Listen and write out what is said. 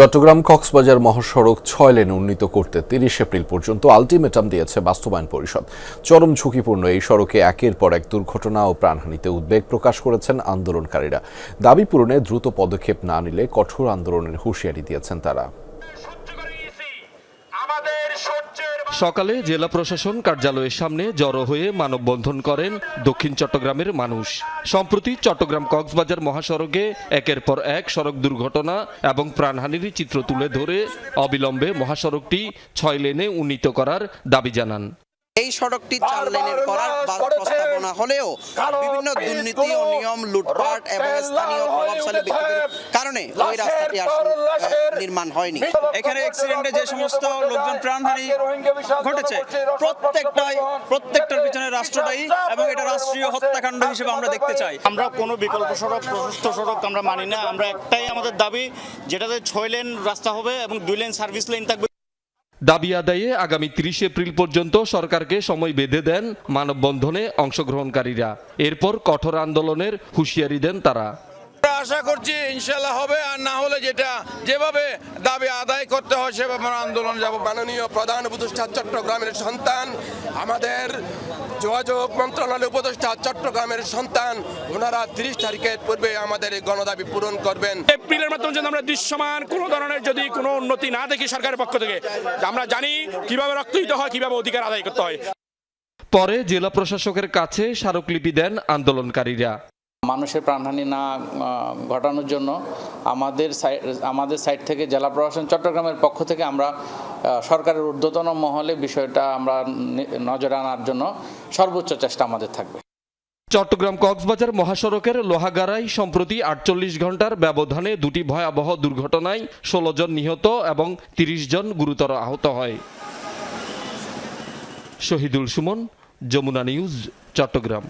চট্টগ্রাম কক্সবাজার মহাসড়ক ছয় লেন উন্নীত করতে তিরিশ এপ্রিল পর্যন্ত আলটিমেটাম দিয়েছে বাস্তবায়ন পরিষদ। চরম ঝুঁকিপূর্ণ এই সড়কে একের পর এক দুর্ঘটনা ও প্রাণহানিতে উদ্বেগ প্রকাশ করেছেন আন্দোলনকারীরা। দাবি পূরণে দ্রুত পদক্ষেপ না নিলে কঠোর আন্দোলনের হুঁশিয়ারি দিয়েছেন তারা। সকালে জেলা প্রশাসন কার্যালয়ের সামনে জড়ো হয়ে মানববন্ধন করেন দক্ষিণ চট্টগ্রামের মানুষ। সম্প্রতি চট্টগ্রাম কক্সবাজার মহাসড়কে একের পর এক সড়ক দুর্ঘটনা এবং প্রাণহানির চিত্র তুলে ধরে অবিলম্বে মহাসড়কটি ছয় লেনে উন্নীত করার দাবি জানান। এই সড়কটি চার লেনের করার প্রস্তাবনা হলেও বিভিন্ন দুর্নীতি ও নিয়ম লুটপাট এবং স্থানীয় প্রভাবশালী ব্যক্তিদের কারণে ওই রাস্তাটি আসলে নির্মাণ হয়নি। এখানে অ্যাক্সিডেন্টে যে সমস্ত লোকজন প্রাণহানি ঘটেছে প্রত্যেকটাই প্রত্যেকটার পিছনে রাষ্ট্রটাই এবং এটা রাষ্ট্রীয় হত্যাকাণ্ড হিসেবে আমরা দেখতে চাই। আমরা কোনো বিকল্প সড়ক প্রশস্ত সড়ক আমরা মানি না। আমরা একটাই আমাদের দাবি যেটাতে ছয় লেন রাস্তা হবে এবং দুই লেন সার্ভিস লেন থাকবে। দাবি আদায়ে আগামী তিরিশ এপ্রিল পর্যন্ত সরকারকে সময় বেঁধে দেন মানববন্ধনে অংশগ্রহণকারীরা। এরপর কঠোর আন্দোলনের হুঁশিয়ারি দেন তারা। আশা করছি ইনশাল্লাহ হবে আর না হলে যেটা যেভাবে দাবি আদায় করতে হয় সেভাবে আমরা আন্দোলন যাব। মাননীয় প্রধান উপদেষ্টা চট্টগ্রামের সন্তান আমাদের যোগাযোগ মন্ত্রণালয়ের উপদেষ্টা চট্টগ্রামের সন্তান ওনারা তিরিশ তারিখের পূর্বে আমাদের এই গণদাবি পূরণ করবেন। এপ্রিলের মাধ্যমে যদি আমরা দৃশ্যমান কোনো ধরনের যদি কোনো উন্নতি না দেখি সরকারের পক্ষ থেকে আমরা জানি কীভাবে রক্ত দিতে হয় কীভাবে অধিকার আদায় করতে হয়। পরে জেলা প্রশাসকের কাছে স্মারকলিপি দেন আন্দোলনকারীরা। মানুষের প্রাণহানি না ঘটানোর জন্য আমাদের আমাদের সাইড থেকে জেলা প্রশাসন চট্টগ্রামের পক্ষ থেকে আমরা সরকারের ঊর্ধ্বতন মহলে বিষয়টা আমরা নজরে আনার জন্য সর্বোচ্চ চেষ্টা আমাদের থাকবে। চট্টগ্রাম কক্সবাজার মহাসড়কের লোহাগাড়ায় সম্প্রতি আটচল্লিশ ঘণ্টার ব্যবধানে দুটি ভয়াবহ দুর্ঘটনায় ষোলো জন নিহত এবং তিরিশ জন গুরুতর আহত হয়। শহীদুল সুমন, যমুনা নিউজ, চট্টগ্রাম।